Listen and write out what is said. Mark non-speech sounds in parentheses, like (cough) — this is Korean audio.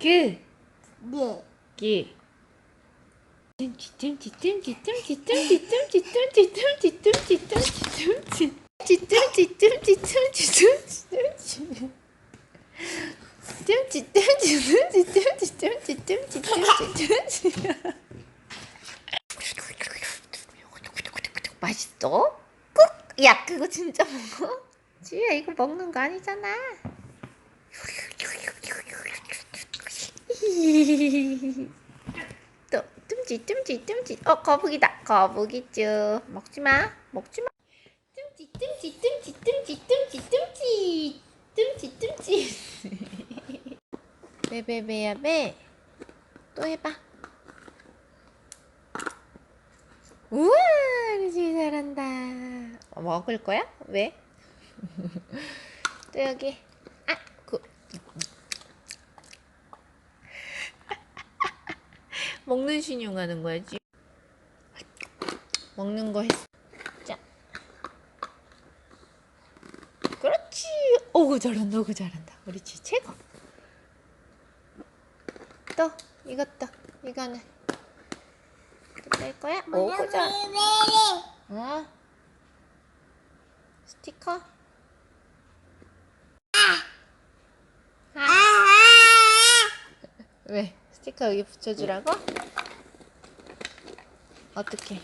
그, 네. 기. 맛있어? 꾹! 야, 그거 진짜 먹어? 지야 이거 먹는 거 아니잖아. 또 뜸지 뜸지 뜸지. 어 거북이다. 거북이쭈 먹지마. 먹지마. 뜸지 뜸지 뜸지 뜸지 뜸지 뜸지. 뜸지 뜸지. (laughs) 베베베야 베 또 해봐. 우와 루지 잘한다. 어, 먹을 거야? 왜? (laughs) 또 여기. 아 그. 먹는 신용 하는 거야 지. 먹는 거 했어. 자. 그렇지. 오구 잘한다 오구 잘한다. 우리 지 최고 또 이것도. 이거는. 또뺄 거야? 오구 잘. 어? 스티커? 왜 스티커 여기 붙여주라고? 어떻게